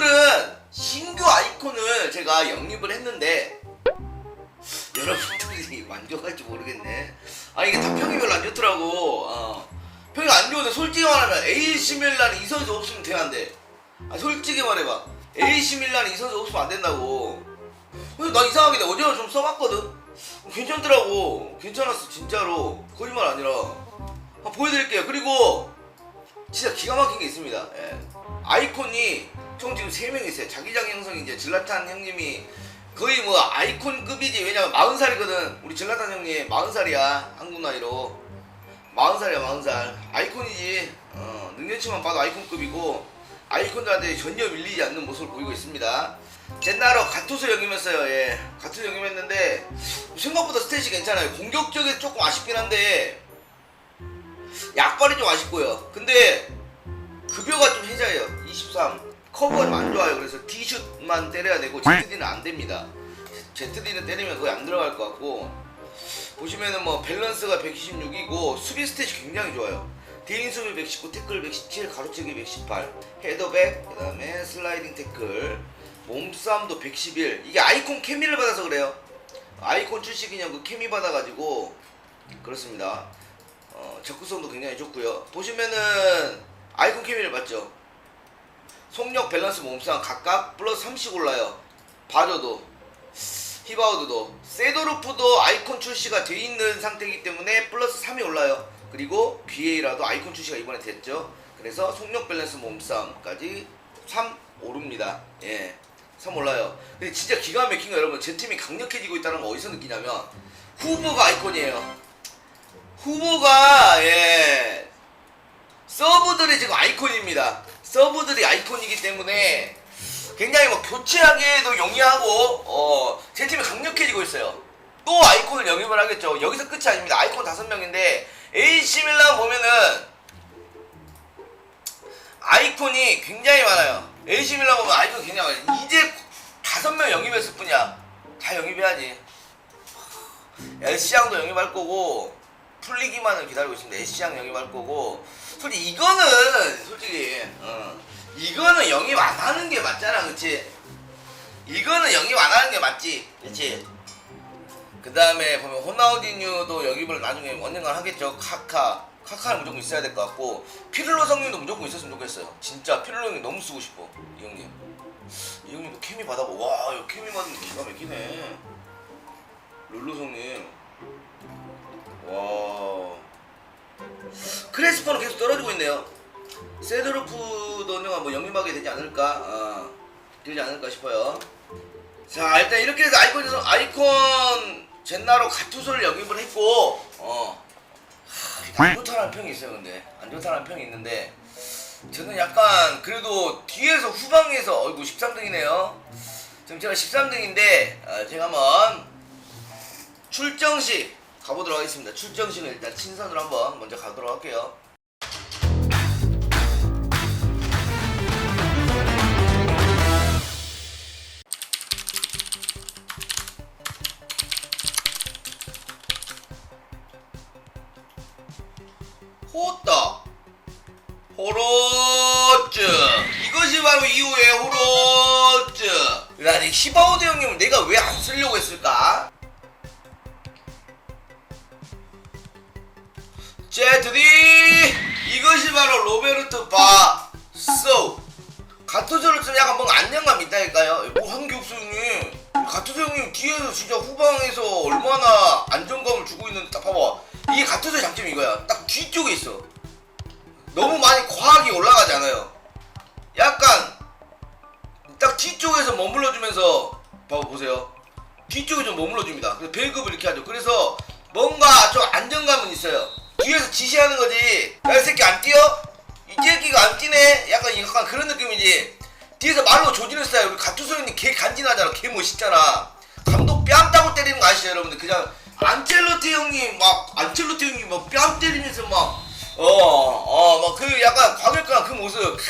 오늘은 신규 아이콘을 제가 영입을 했는데 여러분들이 만족할지 모르겠네. 아 이게 다 평이 별로 안 좋더라고. 어. 평이 안 좋은데 솔직히 말하면 AC 밀란 이 선수 없으면 돼안 돼. 아 솔직히 말해봐. AC 밀란 이 선수 없으면 안 된다고. 근데 나 이상하게 내가 어제 좀 써봤거든. 괜찮더라고. 괜찮았어 진짜로. 거짓말 아니라. 한번 보여드릴게요. 그리고 진짜 기가 막힌 게 있습니다. 예. 아이콘이 총 지금 3명 있어요. 자기장 형성이 이제 질라탄 형님이 거의 뭐 아이콘급이지. 왜냐면 40살이거든. 우리 질라탄 형님 40살이야. 한국 나이로. 40살이야 40살. 아이콘이지. 어, 능력치만 봐도 아이콘급이고 아이콘들한테 전혀 밀리지 않는 모습을 보이고 있습니다. 젠나로 가투스 영임했어요. 예. 가투스 영임했는데 생각보다 스탯이 괜찮아요. 공격적이 조금 아쉽긴 한데 약발이 좀 아쉽고요. 근데 급여가 좀 해자해요. 23. 커버가 좀안 좋아요. 그래서 D슛만 때려야 되고 ZD는 안 됩니다. ZD는 때리면 거의 안 들어갈 것 같고 보시면은 뭐 밸런스가 126이고 수비 스탯이 굉장히 좋아요. 대인 수비 119, 태클 117, 가로채기 118, 헤더백, 그 다음에 슬라이딩 태클, 몸싸움도 111. 이게 아이콘 케미를 받아서 그래요. 아이콘 출시 기념 그 케미 받아가지고 그렇습니다. 어, 적구성도 굉장히 좋고요. 보시면은 아이콘 케미를 봤죠. 속력, 밸런스, 몸싸움 각각 플러스 30 올라요. 바저도, 히바우드도, 세도르프도 아이콘 출시가 돼 있는 상태이기 때문에 플러스 3이 올라요. 그리고 BA라도 아이콘 출시가 이번에 됐죠. 그래서 속력, 밸런스, 몸싸움까지 3 오릅니다. 예. 3 올라요. 근데 진짜 기가 막힌 거 여러분 제 팀이 강력해지고 있다는 거 어디서 느끼냐면 후보가 아이콘이에요. 후보가 예 서브들이 지금 아이콘입니다. 서브들이 아이콘이기 때문에 굉장히 뭐 교체하기에도 용이하고 어 제 팀이 강력해지고 있어요. 또 아이콘을 영입을 하겠죠. 여기서 끝이 아닙니다. 아이콘 다섯 명인데 AC 밀란 보면은 아이콘이 굉장히 많아요. AC 밀란 보면 아이콘 굉장히 많아요. 이제 다섯 명 영입했을 뿐이야. 다 영입해야지. LC양도 영입할 거고 풀리기만을 기다리고 있습니다. LC양 영입할 거고 솔직히 이거는 솔직히 어, 이거는 영입 안 하는 게 맞잖아, 그렇지? 이거는 영입 안 하는 게 맞지, 그렇지? 그 다음에 보면 호나우디뉴도 영입을 나중에 언젠가 하겠죠. 카카 카카는 무조건 있어야 될 것 같고 피를로 성님도 무조건 있었으면 좋겠어요. 진짜 피를로 형님 너무 쓰고 싶어 이 형님. 이 형님도 케미 받아봐. 와, 이거 케미 받는 게 기가 막히네. 룰루 성님. 와. 크레스포는 계속 떨어지고 있네요. 세드로프도 언젠가 뭐 영입하게 되지 않을까, 어, 되지 않을까 싶어요. 자, 일단 이렇게 해서 아이콘에서 아이콘 젠나로 가투소를 영입을 했고, 어, 하, 안 좋다는 평이 있어요, 근데 안 좋다는 평이 있는데 저는 약간 그래도 뒤에서 후방에서 어이구 13등이네요. 지금 제가 13등인데 제가 한번 출정식 가보도록 하겠습니다. 출정식을 일단 친선으로 한번 먼저 가도록 할게요. 호떡 호로츠 이것이 바로 이후의 호로츠 나니 히바우드 형님을 내가 왜 안 쓰려고 했을까? 제트디! 이것이 바로 로베르트 바소. 가토저를 좀 약간 뭔가 안정감 있다니까요? 뭐 한 게 없어 형님. 가토저 형님 뒤에서 진짜 후방에서 얼마나 안정감을 주고 있는데 딱 봐봐. 이게 가토저의 장점이 이거야. 딱 뒤쪽에 있어. 너무 많이 과하게 올라가지 않아요. 약간 딱 뒤쪽에서 머물러주면서 봐봐 보세요. 뒤쪽에 좀 머물러줍니다. 그래서 배급을 이렇게 하죠. 그래서 뭔가 좀 안정감은 있어요 뒤에서 지시하는 거지. 야 이 새끼 안 뛰어? 이 새끼가 안 뛰네? 약간 약간 그런 느낌이지. 뒤에서 말로 조지는 스타일. 우리 가투소 형님 개 간지나잖아. 개 멋있잖아. 감독 뺨 따고 때리는 거 아시죠 여러분들? 그냥 안첼로티 형님 막 안첼로티 형님 막 뺨 때리면서 막 어 어 막 그 약간 과격한 그 모습. 크,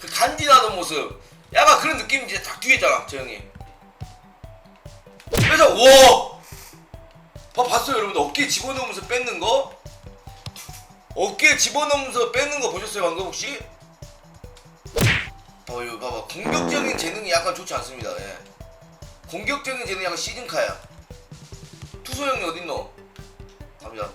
그 간지나는 모습. 약간 그런 느낌이지 딱 뒤에 있잖아 저 형님. 그래서 와! 봐, 봤어요 여러분들. 어깨에 집어넣으면서 뺏는 거 어깨 집어넣으면서 빼는 거 보셨어요 방금 혹시? 어 이거 봐봐 공격적인 재능이 약간 좋지 않습니다 예. 공격적인 재능이 약간 시즌카야 투소 형이 어딨노? 갑니다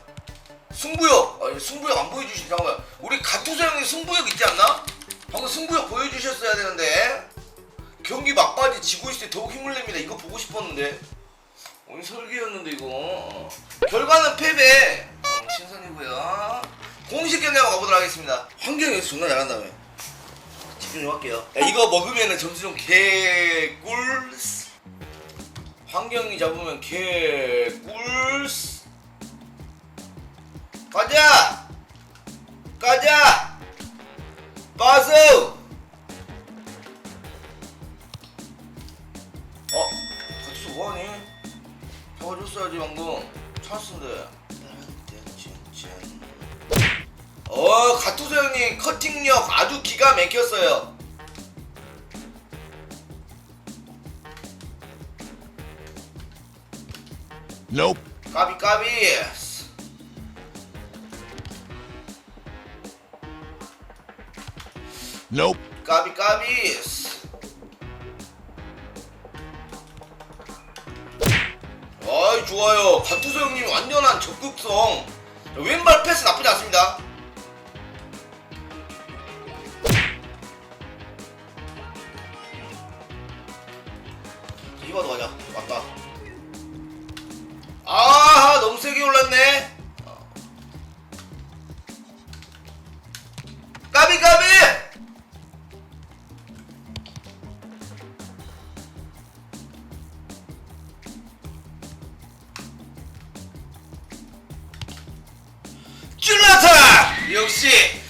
승부욕! 아, 승부욕 안 보여주시 잠깐만 우리 가투소 형이 승부욕 있지 않나? 방금 승부욕 보여주셨어야 되는데 경기 막바지 지고 있을 때 더욱 힘을 냅니다 이거 보고 싶었는데 오늘 설계였는데 이거 어. 결과는 패배 어, 신선이고요 공식 경기 한번 가보도록 하겠습니다. 환경에서 존나 잘한다며. 집중 좀 할게요. 야, 이거 먹으면은 점수 좀 개꿀 환경이 잡으면 개꿀 가자! 가자! 빠져 어? 같이 뭐하니? 도와줬어야지 방금. 찬스인데 어 가투소 형님 커팅력 아주 기가 막혔어요. Nope. 까비 까비. Nope. 까비 까비. 어이 좋아요. 가투소 형님 완전한 적극성. 왼발 패스 나쁘지 않습니다 이봐도 가자. 왔다. 아 너무 세게 올랐네. 어. 까비 까비! 찔러타! 역시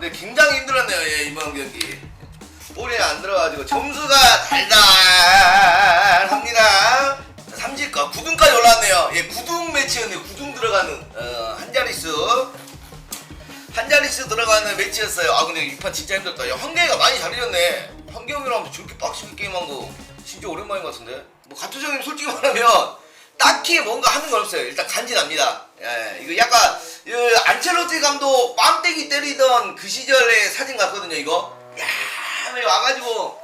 근데 굉장히 힘들었네요 예, 이번 경기. 볼이 안 들어가지고 점수가 달달합니다. 3지가 9등까지 올라왔네요. 예 9등 매치였네요. 9등 들어가는 어, 한 자릿수. 한 자릿수 들어가는 매치였어요. 아 근데 이판 진짜 힘들었다. 야 황경이가 많이 잘해줬네. 황경이랑 저렇게 빡시게 게임한 거 진짜 오랜만인 것 같은데? 뭐 가투정님 솔직히 말하면 딱히 뭔가 하는 건 없어요. 일단 간지납니다. 예 이거 약간 그 안첼로티 감독 빰때기 때리던 그 시절의 사진 같거든요 이거 야왜 와가지고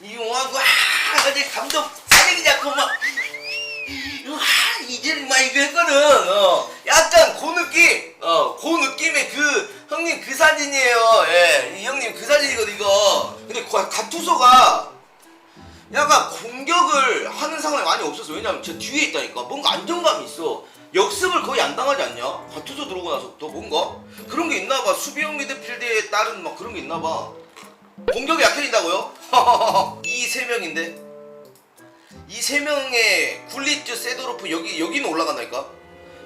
이거 와고 아 이제 감독 사대기 잡고 막 와, 이제 막 이거 했거든. 어, 약간 그 느낌, 어, 그 느낌의 그 형님 그 사진이에요. 예, 이 형님 그 사진이거든 이거. 근데 가- 가투소가 약간 공격을 하는 상황이 많이 없었어. 왜냐면 저 뒤에 있다니까. 뭔가 안정감이 있어. 역습을 거의 안 당하지 않냐? 가투소 들어오고 나서부터 뭔가 그런 게 있나 봐. 수비형 미드필드에 따른 막 그런 게 있나 봐. 공격이 약해진다고요? 이 세 명인데. 이 세 명의 굴리트 세도로프 여기 여기는 올라간다니까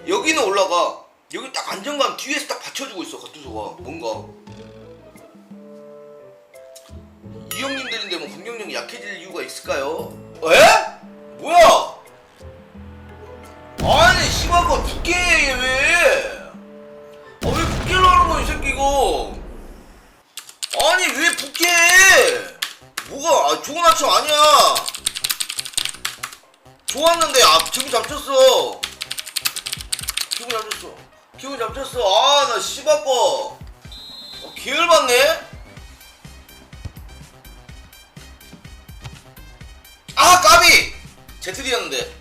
여기는 올라가 여기 딱 안정감 뒤에서 딱 받쳐주고 있어 가투소가 뭔가 이 형님들인데 뭐 공격력이 약해질 이유가 있을까요? 에? 기분 잡혔어. 기분 잡혔어. 기분 잡혔어. 아나 씨발거 어, 개열받네? 아 까비! 제트디였는데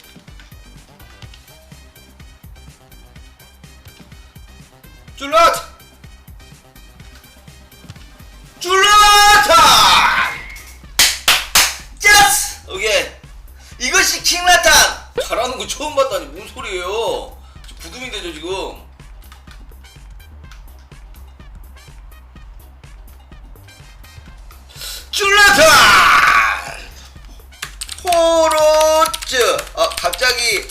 갑자기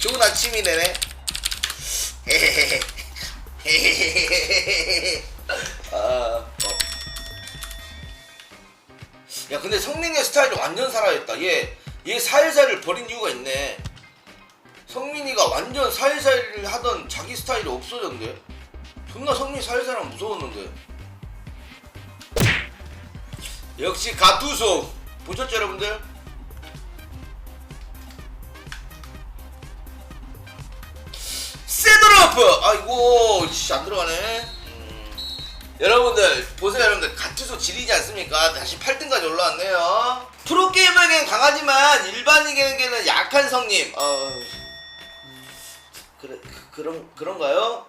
좋은 아침이 되네. 아, 어. 야 근데 성민의 스타일이 완전 살아있다. 얘, 얘 살살을 버린 이유가 있네. 성민이가 완전 살살 하던 자기 스타일이 없어졌는데? 존나 성민이 살살하면 무서웠는데. 역시 가투소 보셨죠 여러분들? 세드로프 아이고 씨, 안 들어가네. 음. 여러분들 보세요 여러분들. 가투소 지리지 않습니까? 다시 8등까지 올라왔네요. 프로게이머에겐 강하지만 일반인에게는 약한 성님. 어... 그래 그, 그런 그런가요?